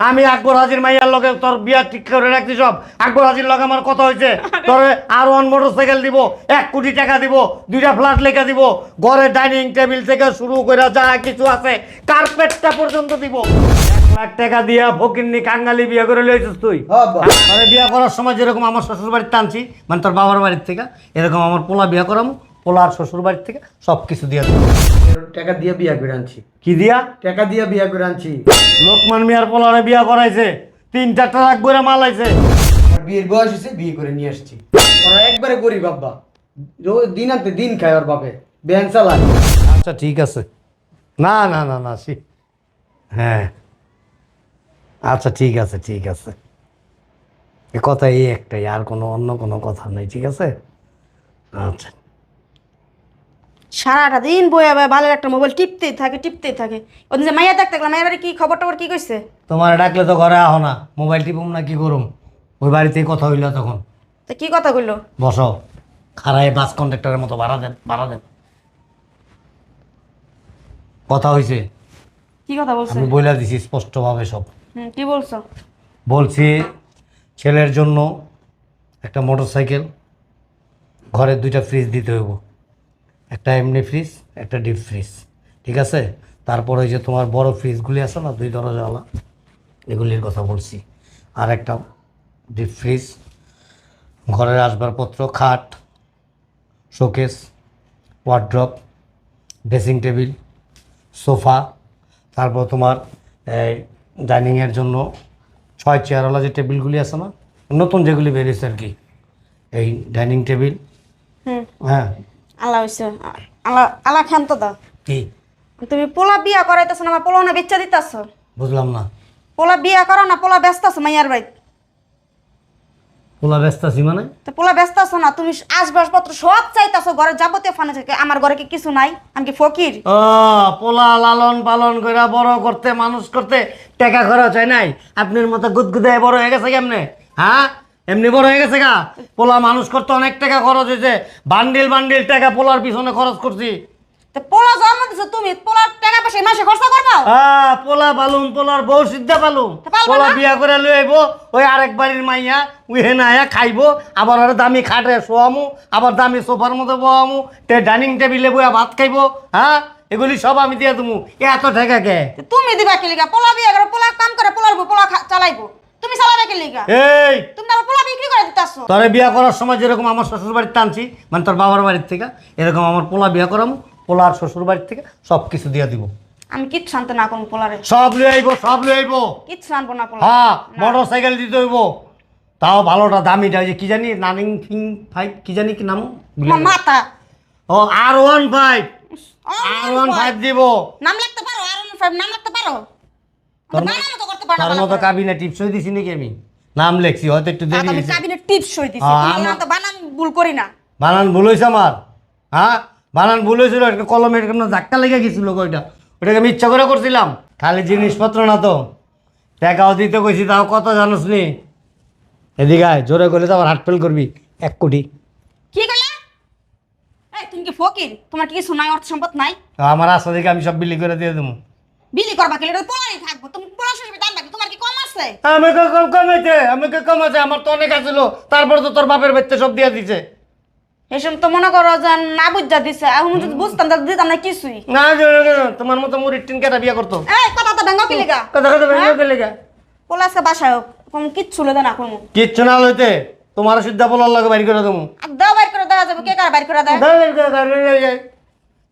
আমি আকবর হাজির মাইয়ার লগে তোর বিয়া ঠিক করে রাখছি সব। আকবর হাজির লগে আমার কথা হয়েছে তোর আর ওয়ান মোটর সাইকেল দিব এক কোটি টাকা দিব দুইটা ফ্ল্যাট লেখা দিব ঘরে ডাইনিং টেবিল থেকে শুরু করে যা কিছু আছে কার্পেটটা পর্যন্ত দিব। লাখ টাকা দিয়া ফকিন্নি কাঙ্গালি বিয়া করে লইছিস তুই। হ্যাঁ, বিয়া করার সময় যেরকম আমার শ্বশুর বাড়িতে টানছি মানে তোর বাবার বাড়ির থেকে এরকম আমার পোলা বিয়া করাম পোলার শ্বশুর বাড়ির থেকে সব কিছু দিয়া দেবো। টাকা দিয়ে বিয়া করে আনছি। কি দিয়া? টাকা দিয়ে বিয়া করে আনছি। লোকমান মিয়ার পোলারে বিয়া করাইছে তিন চারটা লাখ করে মালাইছে বিয়ের বয়স হয়েছে বিয়ে করে নিয়ে আসছি। ওরা একবারে গরিব বাবা রোজ দিন আনতে দিন খায় ওর বাপে। ব্যান চালায়। আচ্ছা ঠিক আছে। না না না না সি হ্যাঁ। আচ্ছা ঠিক আছে ঠিক আছে। এ কথা এই একটাই আর কোনো অন্য কোনো কথা নেই ঠিক আছে? আচ্ছা। সারাটা দিন বইয়া বইয়া ভালো একটা মোবাইল টিপতেই থাকে টিপতেই থাকে। ওদিন যে মাইয়া দেখতে গেলাম মায়ের কি খবর টবর কি কইছে? তোমার ডাকলে তো ঘরে আহো না মোবাইল টিপুম না কি করুম? ওই বাড়িতেই কথা হইল তখন। তো কি কথা কইলো? বসো খারায় বাস কন্ডাক্টরের মতো ভাড়া দেন ভাড়া দেন। কথা হইছে? কি কথা বলছো? আমি বইলা দিছি স্পষ্টভাবে সব। হুম কি বলছো? বলছি ছেলের জন্য একটা মোটর সাইকেল ঘরে দুইটা ফ্রিজ দিতে হইব। একটা এমনি ফ্রিজ একটা ডিপ ফ্রিজ ঠিক আছে? তারপরে ওই যে তোমার বড় ফ্রিজগুলি আছে না দুই দরজাওয়ালা এগুলির কথা বলছি। আর একটা ডিপ ফ্রিজ ঘরের আসবাবপত্র খাট showcase wardrobe dressing table sofa তারপর তোমার এই ডাইনিংয়ের জন্য ছয় চেয়ারওয়ালা যে টেবিলগুলি আছে না নতুন যেগুলি বেরিয়েছে আর কি এই ডাইনিং টেবিল হ্যাঁ আল্লাহ হইছে আল্লাহ আল্লাহ খান দাও। কি? তুমি পোলা বিয়া করাইতেছ না আমার পোলা না বেচা দিতেছ? বুঝলাম না। পোলা বিয়া করো না পোলা ব্যস্ত আছো মাইয়ার বাড়ি পোলা ব্যস্ত আছি মানে? তো পোলা ব্যস্ত আছো না তুমি আসবাবপত্র সব চাইতেছো ঘরে যাবতীয় ফানে থেকে আমার ঘরে কি কিছু নাই? আমি কি ফকির? ও পোলা লালন পালন করে বড় করতে মানুষ করতে টাকা খরচ হয় নাই? আপনার মতো গুদগুদায় বড় হয়ে গেছে কেমনে? হ্যাঁ? এমনি বড় হয়ে গেছে গা। পোলা মানুষ করতে অনেক টাকা খরচ হয়েছে। বান্ডিল বান্ডিল টাকা পোলার পিছনে খরচ করছি। তো পোলা জন্ম দিছো তুমি পোলার টাকা পয়সা এই মাসে খরচ করব? আহ, পোলা পালুম পোলার বউ সিদ্ধা পালুম। পোলা বিয়া করে লই আইব ওই আরেক বাড়ির মাইয়া উহে খাইবো আবার আর দামি খাটে শোয়ামু আবার দামি সোফার মধ্যে বহামু তে ডাইনিং টেবিলে বইয়া ভাত খাইবো হ্যাঁ এগুলি সব আমি দিয়ে দেবো এত টাকা কে? তুমি দিবা কি লিগা? পোলা বিয়া করে পোলা কাম করে পোলার পোলা চালাইবো। তুমি চালাবে কি লিগা? এই তুমি আবার পোলা বিক্রি করে দিতাছো তোরে বিয়া করার সময় যেরকম আমার শ্বশুর বাড়িতে টানছি মানে তোর বাবার বাড়ির থেকে এরকম আমার পোলা বিয়া করামু পোলার শ্বশুর বাড়ির থেকে সব কিছু দিয়ে দিব। আমি কিচ্ছু আনতে না করব পোলারে। সব লই আইব সব লই আইব। কিচ্ছু আনব না পোলা। হ্যাঁ মোটর সাইকেল দিতে হইব। তাও ভালোটা দামিটা ওই যে কি জানি নানিং ফিং ফাইভ কি জানি কি নাম। মাথা। ও R one five R one five দিব। নাম লিখতে পারো আর ফাইভ নাম লিখতে পারো? তোর মতো- তো করতে পারো তার মতো কাবিনে টিপসই দিছি নাকি আমি? নাম লেখছি হয়তো একটু দেরি হয়েছে। টিপস সই দিছি। আমার- নাম তো বানান ভুল করি না। বানান ভুল হয়েছে আমার। হ্যাঁ বানান ভুল হয়েছিল একটা ধাক্কা লেগে গেছিল ওইটা ওটাকে আমি ইচ্ছা করে করছিলাম। খালি জিনিসপত্র না তো। টাকাও দিতে কইছি তাও কত জানোস নি? এদিকে আয়, জোরে করলে তো আবার হাট ফেল করবি এক কোটি। কি কইলা? এই তুমি কি ফকির? তোমার কি কিছু নাই অর্থ সম্পদ নাই? তো আমার আশা দেখে আমি সব বিলি করে দিয়ে দেবো। বিলি করবা কি এটা পোলাই থাকব। তুমি পোলা শেষে দাম কি? তোমার কি কম আছে? আমাকে কম কমেছে আমাকে কমেছে আমার তো অনেক আছিল। তারপর তো তোর বাপের বাচ্চা সব দিয়ে দিছে। এসব তো মনে করো যে না বুঝা দিছে। এখন যদি বুঝতাম তাহলে দিতাম না কিছুই। না তোমার মতো মুড়ির টিন কেটা বিয়ে করতো। এই কথা তো ভেঙ্গ কি লিগা? কথা কথা ভেঙে গেলে গা। পোলা আজকে বাসায় হোক কম কিচ্ছু লেদে না কোনো কিচ্ছু না লইতে তোমার সিদ্ধা বলার লাগে বাইর করে দেবো। দাও বাইর করে দেওয়া যাবে। কে কার বাইর করে দেয়?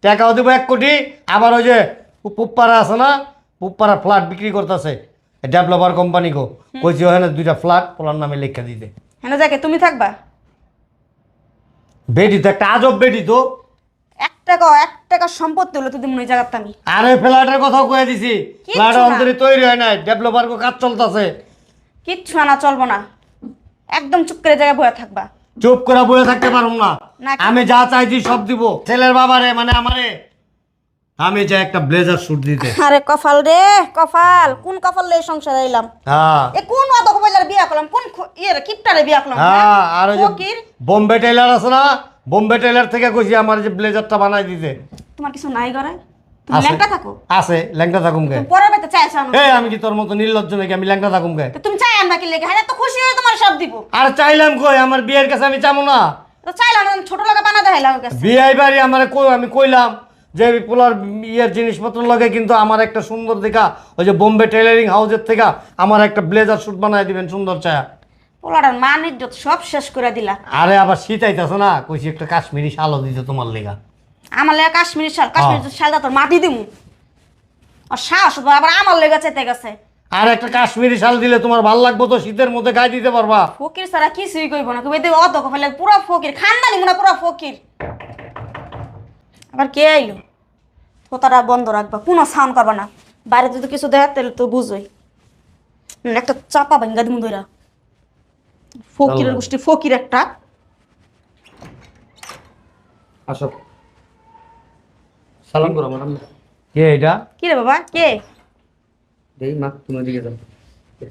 টাকাও দেবো এক কোটি আবার ওই যে পুপ্পারা আছে না? পুপ্পারা ফ্ল্যাট বিক্রি করতেছে। ডেভেলপার কোম্পানি কো। কইছি ওখানে দুইটা ফ্ল্যাট পোলার নামে লেখা দিতে। হ্যাঁ যাকে তুমি থাকবা? বেটি তো একটা আজব বেটি তো। এক টাকা এক সম্পত্তি হলো তুমি ওই জায়গাতে আমি। আর ফ্ল্যাটের কথাও কয়ে দিছি। ফ্ল্যাট না। অন্তরে তৈরি হয় নাই। ডেভেলপার কো কাজ চলতেছে। কিচ্ছু আনা চলবো না। একদম চুপ করে জায়গায় বয়ে থাকবা। চুপ করে বসে থাকতে পারুম না। না। আমি যা চাইছি সব দিব। ছেলের বাবারে মানে আমারে। আমি চাই একটা ব্লেজার স্যুট দিতে। আরে কপাল রে কপাল। কোন কপাল লে সংসার আইলাম? হ্যাঁ। এ কোন অত কপালের বিয়া করলাম? কোন ইয়ের কিপটারে বিয়া করলাম? হ্যাঁ? আর ওই যে বোম্বে টেলার আছে না? বোম্বে টেলার থেকে কইছি আমার যে ব্লেজারটা বানাই দিতে। তোমার কিছু নাই করে তুমি ল্যাংটা থাকো? আছে ল্যাংটা থাকুম গে। তুমি পরের বাড়িতে চাইছো আনো এই আমি কি তোর মতো নির্লজ্জ নাকি? আমি ল্যাংটা থাকুম গে। তুমি চাই আমরা কি লেগে। হ্যাঁ তো খুশি হয়ে তোমার সব দিব। আর চাইলাম কই? আমার বিয়ের কাছে আমি চাবো না। তো চাইলাম ছোট লাগা বানা দেখাইলাম কাছে। বিয়ে বাড়ি আমার কই আমি কইলাম। যে পোলার ইয়ের জিনিসপত্র লাগে কিন্তু আমার একটা সুন্দর দেখা ওই যে বোম্বে টেলারিং হাউসের থেকে আমার একটা ব্লেজার স্যুট বানায় দিবেন সুন্দর ছায়া। পোলাটার মান ইজ্জত সব শেষ করে দিলা আরে আবার শীত আইতাছে না? কইছি একটা কাশ্মীরি শালও দিতে তোমার লেগা। আমার লেগে কাশ্মীরি শাল কাশ্মীরি শালটা তোর মাটি দিমু। আর তো আবার আমার লেগে চেতে গেছে। আর একটা কাশ্মীরি শাল দিলে তোমার ভালো লাগবো তো শীতের মধ্যে গায়ে দিতে পারবা। ফকির ছাড়া কিছুই কইব না কইবে অত ফেলে পুরো ফকির খানদানি মনে হয় পুরো ফকির। আবার কে আইলো? ফোতাটা বন্ধ রাখবা কোনো সাউন্ড করবা না। বাইরে যদি কিছু দেয় তাহলে তো বুঝোই। একটা চাপা ভাঙ্গা দিমু ধরা ফকিরের গোষ্ঠী ফকির একটা। আসো। সালাম করো ম্যাডাম। কে এটা? কি রে বাবা কে? দেই মা তুমি ওদিকে যাও।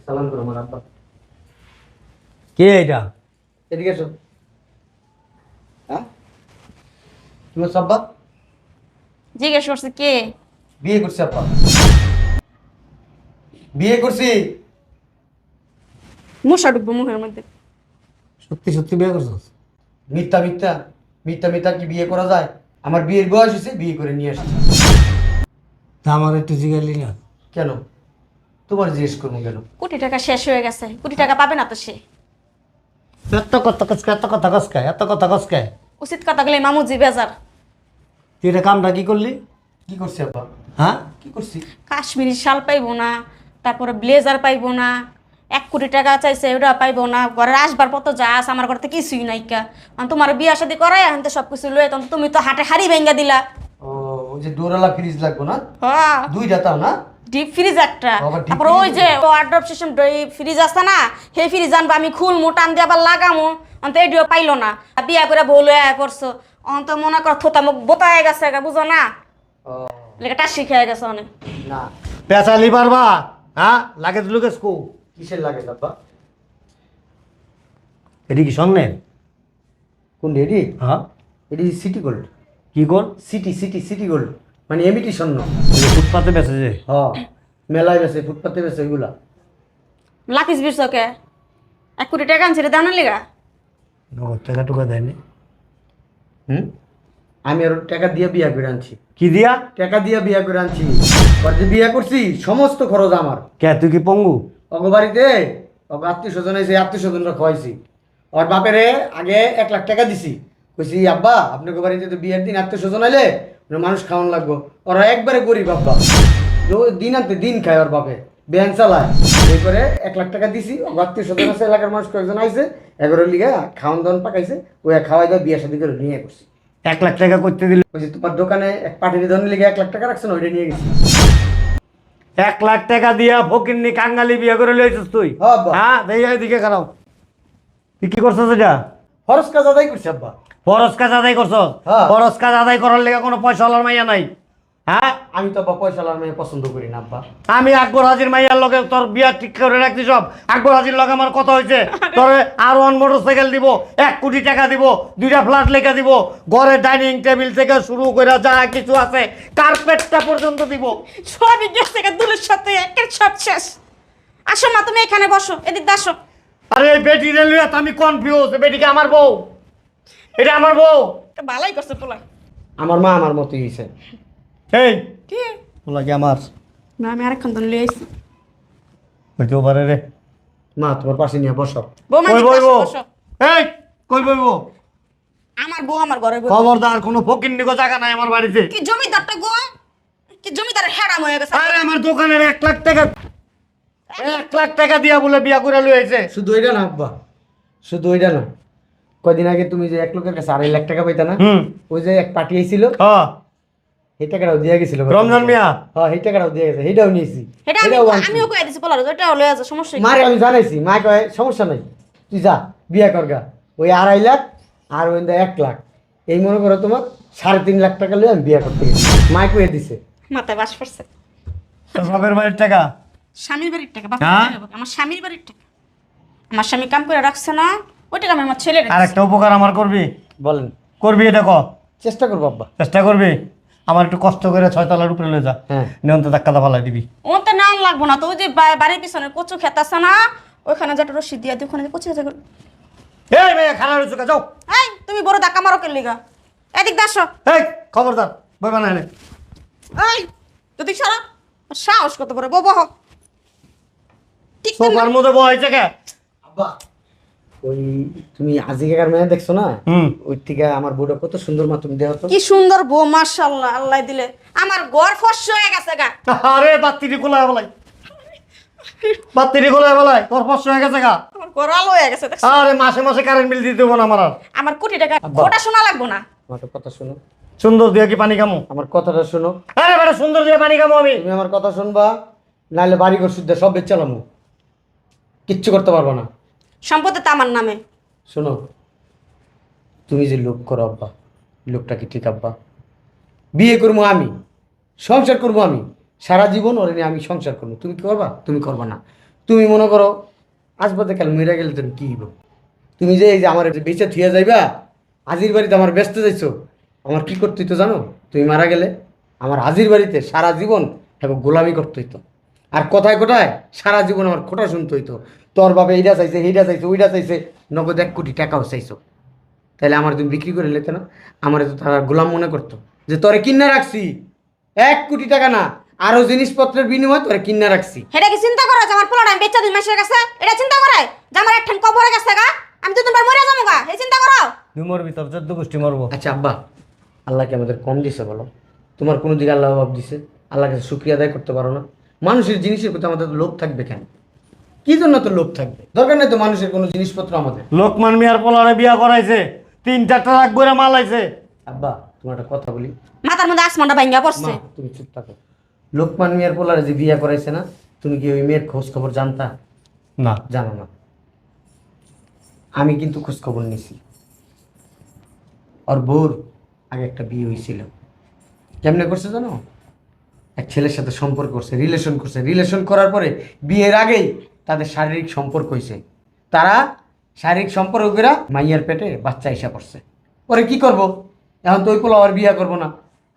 সালাম করো আমার আব্বা কে এটা? এদিকে এসো। হ্যাঁ? তোমার সাব্বা জিজ্ঞেস করছে কে? বিয়ে করছি আব্বা বিয়ে করছি। মুসা ঢুকবো মুখের মধ্যে। সত্যি সত্যি বিয়ে করছিস মিথ্যা মিথ্যা। মিথ্যা মিথ্যা কি বিয়ে করা যায়? আমার বিয়ের বয়স হয়েছে বিয়ে করে নিয়ে আসছি। তা আমার একটু জিগাইলি না। কেন? তোমার জিজ্ঞেস করব কেন? কোটি টাকা শেষ হয়ে গেছে কোটি টাকা পাবে না তো সে। এত কথা কসকা এত কথা কসকা এত কথা কসকা। উচিত কথা গেলে মামুজি বেজার। তুই এটা কামটা কি করলি? কি করছি আপা হ্যাঁ? কি করছি? কাশ্মীরি শাল পাইবো না তারপরে ব্লেজার পাইবো না এক কোটি টাকা চাইছে ওটা পাইবো না ঘরের আসবার পর তো যা আছে আমার ঘরে তো কিছুই নাই কা। আমি তোমার বিয়া শাদি করাই এখন তো সব কিছু লয়ে তখন তুমি তো হাটে হাড়ি ভেঙ্গা দিলা। ও ওই যে ডোরালা ফ্রিজ লাগবো না? হ্যাঁ। দুইটা তাও না? ডিপ ফ্রিজ একটা। তারপর ওই যে ওয়ার্ড্রপ সিস্টেম ফ্রিজ আছে না সেই ফ্রিজ আনব আমি খুলমু টান দিয়ে আবার লাগামু। অন্ত এডিও পাইলো না। আর বিয়া করে ভুল হয়ে করছ অন্ত মনে কর থোতা মুখ বোতায় গেছে গা, বুঝো না? টাসি খেয়ে গেছে অনেক। না। পেঁচালি পারবা? হ্যাঁ? লাগে লুকে স্কু। কিসের লাগে আব্বা এটি কি স্বর্ণের? কোন এডি হ্যাঁ। এডি সিটি গোল্ড কি কর সিটি সিটি সিটি গোল্ড মানে এমিটি স্বর্ণ। ফুটপাতে বেঁচে যে? হ মেলায় বেছে ফুটপাতে বেছে ওইগুলা লাকিস বিশ্বকে এক কোটি টাকা আনছে রে দাও না লেগা। নগদ টাকা টুকা দেয়নি। হুম? আমি আর টাকা দিয়ে বিয়া করে আনছি। কি দিয়া? টাকা দিয়ে বিয়া করে আনছি। ওর যে বিয়া করছি সমস্ত খরচ আমার। কে তুই কি পঙ্গু? অগ বাড়িতে অগ আত্মীয় স্বজন এসে আত্মীয় স্বজনরা খাওয়াইছি ওর বাপেরে আগে এক লাখ টাকা দিছি। কইছি আব্বা আপনাকে বাড়িতে তো বিয়ের দিন আত্মীয় স্বজন আইলে মানুষ খাওয়ান লাগবো। ওরা একবারে গরিব আব্বা। দিন আনতে দিন খায় ওর বাপে। ব্যান চালায়। এই করে এক লাখ টাকা দিছি। আত্মীয় স্বজন আছে এলাকার মানুষ কয়েকজন আইছে। এগারো লিগা খাওয়ান দাওয়ান পাকাইছে। ওই খাওয়াই দাওয়া বিয়ে শাদি করে নিয়ে করছি এক লাখ টাকা করতে দিল। বলছি তোমার দোকানে এক পাটির ধরনের লিগে এক লাখ টাকা রাখছো না ওইটা নিয়ে গেছি। এক লাখ টাকা দিয়া ফকিরনি কাঙ্গালি বিয়ে করে লইছিস তুই? হ্যাঁ। হ্যাঁ দেখি খারাপ। তুই কি করছিস এটা? খরচ কাজ আদায় করছি আব্বা। ফরজ কাজ আদায় করছ? হ্যাঁ। ফরজ কাজ আদায় করার লেগে কোনো পয়সা হলার মাইয়া নাই। হ্যাঁ? আমি তো আব্বা পয়সা লার মেয়ে পছন্দ করি না আব্বা। আমি আকবর হাজির মাইয়ার লগে তোর বিয়া ঠিক করে রাখছি সব। আকবর হাজির লগে আমার কথা হয়েছে। তোর আর ওয়ান মোটর সাইকেল দিব এক কোটি টাকা দিব দুইটা ফ্ল্যাট লেখা দিব ঘরে ডাইনিং টেবিল থেকে শুরু করে যা কিছু আছে কার্পেটটা পর্যন্ত দিব। সবই গেছে থেকে দুলের সাথে একের সব শেষ। আসো মা তুমি এখানে বসো এদিক দিয়ে আসো। আরে এই বেটি রেলওয়ে আমি কনফিউজ বেটিকে আমার বউ। এটা আমার বউ। তো ভালোই করছে পোলা। আমার মা আমার মতোই হয়েছে এই। কি? লাগে আমার? না আমি আরেকক্ষণ তো লিয়ে আইছি। হইতেও পারে রে। মা তোমার পাশে নিয়ে বসো। বৌমা কই বইব? বসো। এই কই বইব? আমার বউ আমার ঘরে বউ খবরদার কোনো ফকির নিগো জায়গা নাই আমার বাড়িতে। কি জমিদারটা গো? কি জমিদার হেরাম হয়ে গেছে? আরে আমার দোকানের এক লাখ টাকা এক লাখ টাকা দিয়া বলে বিয়া করে লইছে শুধু ওইটা না আব্বা। শুধু ওইটা না। কয়দিন আগে তুমি যে এক লোকের কাছে আড়াই লাখ টাকা পাইতা না ওই যে এক পার্টি আইছিল টাকাটাও দিয়ে গেছিল রমজান মিয়া। হ্যাঁ সেই টাকাটাও দিয়ে গেছে সেইটাও নিয়েছি। এটা আমি সেটাও আনছি। আমিও কয়ে দিছি পোলার ওটা লয়ে আছে সমস্যা মারে আমি জানাইছি মা কয় সমস্যা নাই তুই যা বিয়া করগা ওই আড়াই লাখ আর ওই এক লাখ। এই মনে করো তোমার সাড়ে তিন লাখ টাকা লয়ে আমি বিয়া করতে গেছি। মা কয়ে দিছে। মাথায় বাস পড়ছে। বাপের বাড়ির টাকা? স্বামীর বাড়ির টাকা বাপের হ্যাঁ? আমার স্বামীর বাড়ির টাকা। আমার স্বামী কাম করে রাখছে না ওই টাকা আমি আমার ছেলের আর একটা উপকার আমার করবি? বলেন। করবি এটা ক? চেষ্টা করব আব্বা। চেষ্টা করবি? আমার একটু কষ্ট করে ছয়তলার উপরে লয়ে যা। হ্যাঁ। নিয়ন্ত্রণ ধাক্কা দা ফালাই দিবি। ওতে নাম লাগবো না তো ওই যে বা- বাড়ির পিছনে কচু খেত আছে না ওইখানে যেটা রশি দিয়ে দিই ওখানে যে কচু খেতে এই মেয়ে খানা রয়েছে যাও। এই তুমি বড় ধাক্কা মারো কে লিগা? এদিক দাস এই খবরদার বই বানায় নে। এই যদি সারা সাহস কত বড় বহ। ঠিক সোফার মধ্যে বহাইছে কে? আব্বা ওই তুমি আজিকার মেয়ে দেখছ না? ওই থেকে আমার বউটা কত সুন্দর মা তুমি দেখো কি সুন্দর বউ মাশাআল্লাহ আল্লাহ দিলে। আমার ঘর ফর্স হয়ে গেছে গা। আরে বাত্তিটি খোলা বলাই বাত্তিটি খোলা বলাই তোর ফসল হয়ে গেছে গা। ঘর আলো হয়ে গেছে আরে মাসে মাসে কারেন্ট বিল দিতে দেবো না আমার আমার কোটি টাকা। ওটা শোনা লাগবো না। আমার কথা শোনো। সুন্দর দিয়ে কি পানি খামো? আমার কথাটা শোনো। আরে বেটা সুন্দর দিয়ে পানি খামো আমি। তুমি আমার কথা শুনবা নাহলে বাড়ি ঘর শুদ্ধ সব বেচালামু কিচ্ছু করতে পারব না। সম্পত্তি তো আমার নামে। শোনো, তুমি যে লোক করো আব্বা, লোকটা কি ঠিক আব্বা? বিয়ে করব আমি, সংসার করব আমি, সারা জীবন ওরে আমি সংসার করব। তুমি কি করবা? তুমি করবা না। তুমি মনে করো আসবাদে কাল মেরে গেলে তুমি কি হইব? তুমি যে এই যে আমার বেঁচে থুয়ে যাইবা, আজির বাড়িতে আমার ব্যস্ত যাইছো, আমার কি করতে হইতো জানো? তুমি মারা গেলে আমার হাজির বাড়িতে সারা জীবন এখন গোলামি করতে হইতো। আর কোথায় কোথায় সারা জীবন আমার খোটা শুনতে হইতো। তোর বাবা এইটা চাইছে এইটা চাইছে ওইটা চাইছে নগদ এক কোটি টাকাও চাইছো। তাহলে আমার তুমি বিক্রি করে নিতে না? আমার তো তারা গোলাম মনে করতো যে তোরে কিনা রাখছি। এক কোটি টাকা না আরও জিনিসপত্রের বিনিময়ে তোরে কিনা রাখছি। এটা কি চিন্তা করো? আমার পোলাটা আমি বেচা দিই মাসের কাছে এটা চিন্তা করে? যে আমার এক ঠান কবরে গেছে গা আমি দুদিন পর মরে যাব গা এই চিন্তা করো। তুই মরবি তোর চোদ্দ গোষ্ঠী মরবো। আচ্ছা আব্বা আল্লাহকে আমাদের কম দিছে বলো? তোমার কোনো দিকে আল্লাহ অভাব দিছে? আল্লাহ কাছে শুক্রিয়া আদায় করতে পারো না? মানুষের জিনিসের প্রতি আমাদের লোভ থাকবে কেন? কি জন্য তো লোভ থাকবে? দরকার নেই তো মানুষের কোনো জিনিসপত্র আমাদের। লোকমান মিয়ার পোলারে বিয়া করাইছে তিন চারটা রাখ করে মালাইছে। আব্বা তোমার একটা কথা বলি। মাথার মধ্যে আসমানটা ভাঙ্গা মা পড়ছে তুমি চুপ থাকো। লোকমান মিয়ার পোলারে যে বিয়ে করাইছে না তুমি কি ওই মেয়ের খোঁজ খবর জানতা? না। জানো না। আমি কিন্তু খোঁজ খবর নিছি। ওর বউর আগে একটা বিয়ে হয়েছিল কেমনে করছে জানো? এক ছেলের সাথে সম্পর্ক করছে রিলেশন করছে। রিলেশন করার পরে বিয়ের আগেই তাদের শারীরিক সম্পর্ক হয়েছে তারা শারীরিক সম্পর্ক করে মাইয়ার পেটে বাচ্চা এসে পড়ছে। পরে কি করব? এখন তো ওই পোলা আর বিয়ে করব না।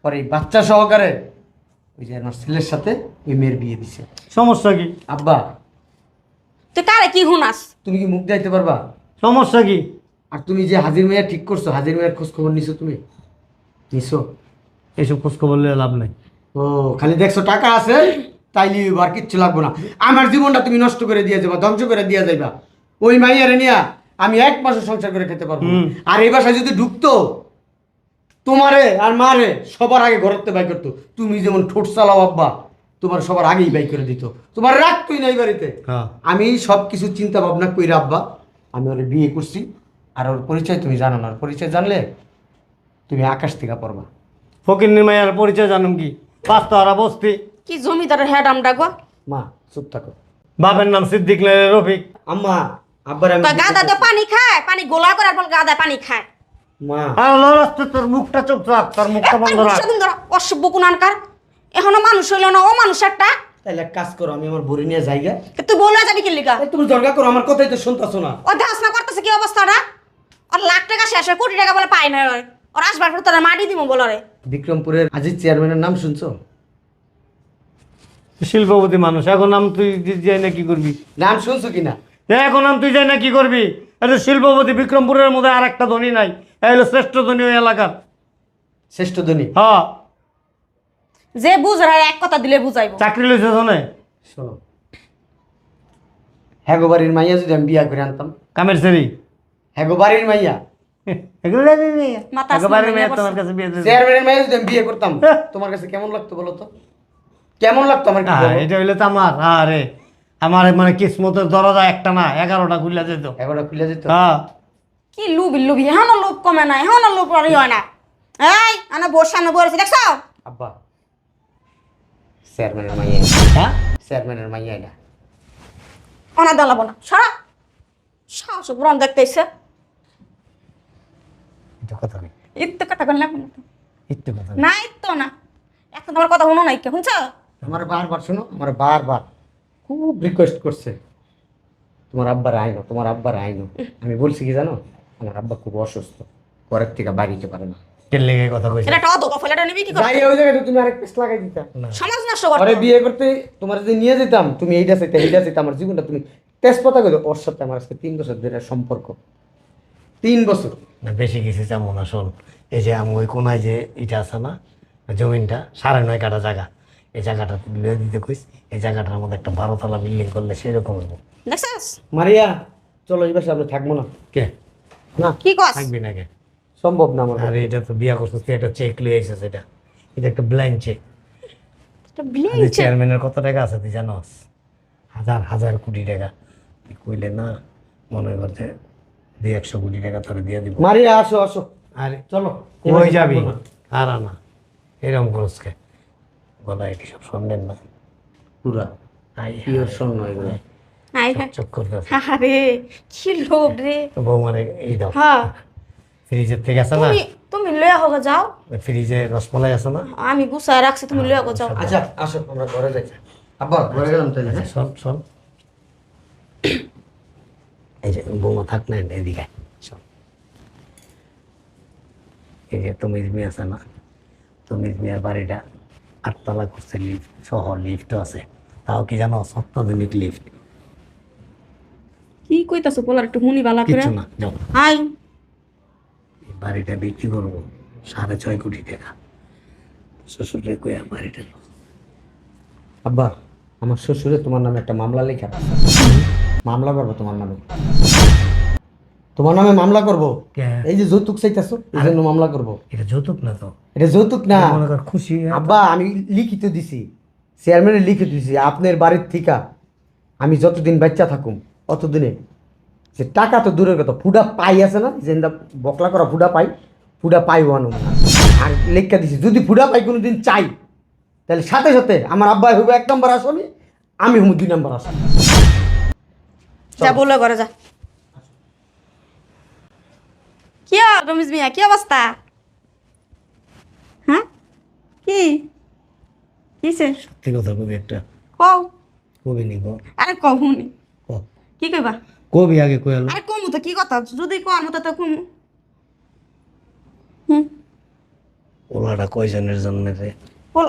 পরে এই বাচ্চা সহকারে ওই যে আমার ছেলের সাথে ওই মেয়ের বিয়ে দিছে। সমস্যা কি? আব্বা তুই কারে কি হুনাস তুমি কি মুখ যাইতে পারবা? সমস্যা কি? আর তুমি যে হাজির মেয়া ঠিক করছ হাজির মেয়ের খোঁজ খবর নিছো তুমি? নিছো? এইসব খোঁজ খবর লাভ নাই। ও খালি দেখছ টাকা আছে? তাই লিব আর কিচ্ছু লাগবো না। আমার জীবনটা তুমি নষ্ট করে দিয়ে যাবা ধ্বংস করে দিয়ে যাইবা। ওই মাইয়ারে নিয়া আমি এক মাসে সংসার করে খেতে পারব। আর এই বাসায় যদি ঢুকতো তোমারে আর মারে সবার আগে ঘরতে বাই করতো। তুমি যেমন ঠোঁট চালাও আব্বা তোমার সবার আগেই বাই করে দিত। তোমার রাখতোই না এই বাড়িতে? হ্যাঁ। আমি সব কিছু চিন্তা ভাবনা কইরা আব্বা আমি ওর বিয়ে করছি। আর ওর পরিচয় তুমি জানো না ওর পরিচয় জানলে তুমি আকাশ থেকে পড়বা। ফকির নিমাইয়ার পরিচয় জানুম কি? পাঁচতারা বস্তি। কি জমিদারের হেড আমরা গো? মা চুপ থাকো। বাপের নাম সিদ্দিক রফিক। আম্মা আব্বার আমি গাদা দিয়ে পানি খায় পানি গোলা করার পর গাদায় পানি খায়। মা। আর লড়াস্তে তোর মুখটা চুপ থাক তোর মুখটা বন্ধ রাখ। অসভ্য কুনানকার এখনও মানুষ হইল না ও মানুষ একটা। তাহলে এক কাজ করো আমি আমার বড়ি নিয়ে জায়গা তুই বলে যাবি কি লিগা? তুমি দরকার করো আমার কথাই তো শুনতেছো না। ও করতেছে কি অবস্থাটা? ওর লাখ টাকা শেষ হয় কোটি টাকা বলে পাই না ওর। আসবার পর তোরা মাটি দিব বলে রে বিক্রমপুরের আজিজ চেয়ারম্যানের নাম শুনছো? শিল্পপতি মানুষ। এখন নাম তুই যাই না কি করবি? নাম শুনছো কিনা? এখন নাম তুই যাই না কি করবি? এটা শিল্পপতি বিক্রমপুরের মধ্যে আর একটা ধনী নাই। এই হলো শ্রেষ্ঠ ধনী ওই এলাকার। শ্রেষ্ঠ ধনী? হ্যাঁ। যে বুঝার এক কথা দিলে বুঝাইবো। চাকরি লইছে শোনে। শোনো। হ্যাগো বাড়ির মাইয়া যদি আমি বিয়া করে আনতাম। কামের সেরি হ্যাগো বাড়ির মাইয়া। আসমান মেয়ে নিয়ে তোমার কাছে বিয়ে চেয়ারম্যানের মাইয়া যদি আমি বিয়ে করতাম তোমার কাছে কেমন লাগতো বলো তো? কেমন লাগতো আমার? এটা হইলে তো আমার আরে আমার মানে কিসমতের দরজা একটা না এগারোটা খুলে যেত। এগারোটা খুলে যেত? হ্যাঁ। কি লুবি লুবি এখনও লোভ কমে না এখনও লোভ আর হয় না। এই আনা বোর সামনে বলেছি দেখছ? আব্বা চেয়ারম্যানের মাইয়া হ্যাঁ? চেয়ারম্যানের মাইয়া এটা অনা দালাবো না সারা। সাহস পুরান দেখতেছে। এটা কথা নেই ইত্তে কথা লাগবো না তো। একটু কথা না ইত্তো না। এখন তোমার কথা শুনো নাই কে শুনছ? আমার বারবার শোনো আমার বারবার খুব রিকোয়েস্ট করছে তোমার আব্বার আইনো তোমার আব্বার আইনো আমি বলছি কি জানো আমার আব্বা খুব অসুস্থ ঘরের থেকে বাড়িতে পারে না। লেগে কথা কইছে এটা একটা অধ কফল নিবি কি করে যাই ওই জায়গায় তুমি আরেক পেস লাগাই দিতা। সমাজ নষ্ট আরে বিয়ে করতে তোমার যদি নিয়ে যেতাম তুমি এইটা চাইতে এইটা চাইতে আমার জীবনটা তুমি তেজপাতা করে ওর সাথে আমার আজকে তিন বছর ধরে সম্পর্ক। তিন বছর। বেশি কিছু চামো না এই যে আমি ওই কোনায় যে এটা আছে না জমিনটা সাড়ে নয় কাটা জায়গা। এই জায়গাটা তুলে দিতে কইস এই জায়গাটার মধ্যে একটা বারোতলা বিল্ডিং করলে সেরকম হইব। দেখছিস? মারিয়া চলো এই বাসে আমরা থাকব না। কে? না। কি কস? থাকবি না কে? সম্ভব না আমার। আরে এটা তো বিয়া করছিস তুই একটা চেক লিয়ে এসেছিস এটা। এটা একটা ব্ল্যাঙ্ক চেক এটা বিলিং চেয়ারম্যানের কত টাকা আছে তুই জানোস? হাজার হাজার কোটি টাকা। তুই কইলে না মনে করতে দুই একশো কোটি টাকা তোর দিয়ে দিব। মারিয়া আসো আসো। আরে চলো কই যাবি? আর না এরকম করসকে বলা এটি সব শুনলেন না পুরা? পিওর স্বর্ণ এগুলো। আই আরে কি লোক রে। বৌমারে এই দাও। হ্যাঁ। ফ্রিজের থেকে আছে না? তুমি তুমি লয়ে হোক যাও। ফ্রিজে রসমলাই আছে না? আমি গুছায় রাখছি তুমি লয়ে হোক যাও। আচ্ছা আসো আমরা ঘরে যাই। আব্বা ঘরে গেলাম তাহলে হ্যাঁ? এই যে বৌমা থাক না এদিকে আয়, এই যে তুমি মেয়ে আছে না? তুমি মেয়ের বাড়িটা আটতলা করছে লিফট সহ লিফটও আছে। তাও কি জানো সপ্তাহদিনিক লিফট কি কইতাছো পোলার একটু হুনি বালা করে। কিচ্ছু না যাও। হাই এই বাড়িটা বিক্রি করব সাড়ে ছয় কোটি টাকা। শ্বশুরে কইয়া বাড়িটা নাও। আব্বা আমার শ্বশুরে তোমার নামে একটা মামলা লেখা মামলা করব তোমার নামে। তোমার নামে মামলা করব? এই যে যৌতুক চাইতেছো এই জন্য মামলা করব। এটা যৌতুক না তো। এটা যৌতুক না। খুশি আব্বা আমি লিখিত দিছি। চেয়ারম্যানে লিখিত দিছি আপনার বাড়ির থেকে আমি যতদিন বাচ্চা থাকুম অতদিনে। যে টাকা তো দূরের কথা ফুডা পাই আছে না? যে বকলা করা ফুডা পাই ফুডা পাই আনো না আর লেখা দিছি যদি ফুডা পাই কোনো দিন চাই তাহলে সাথে সাথে আমার আব্বাই হইব এক নম্বর আসামি আমি হব দুই নম্বর আসামি। যা বলে ঘরে যা। কি রমিজ মিয়া কি অবস্থা? হ্যাঁ? কি? কিসে সত্যি কথা কবি একটা। কও। কবি নিব আরে কহুনি ক কি কইবা? কবি আগে কয়ালো আরে কমু তো কি কথা? যদি কোয়ার মতো তো কমু। হুম? ওলাটা কয়জনের জন্য রে বল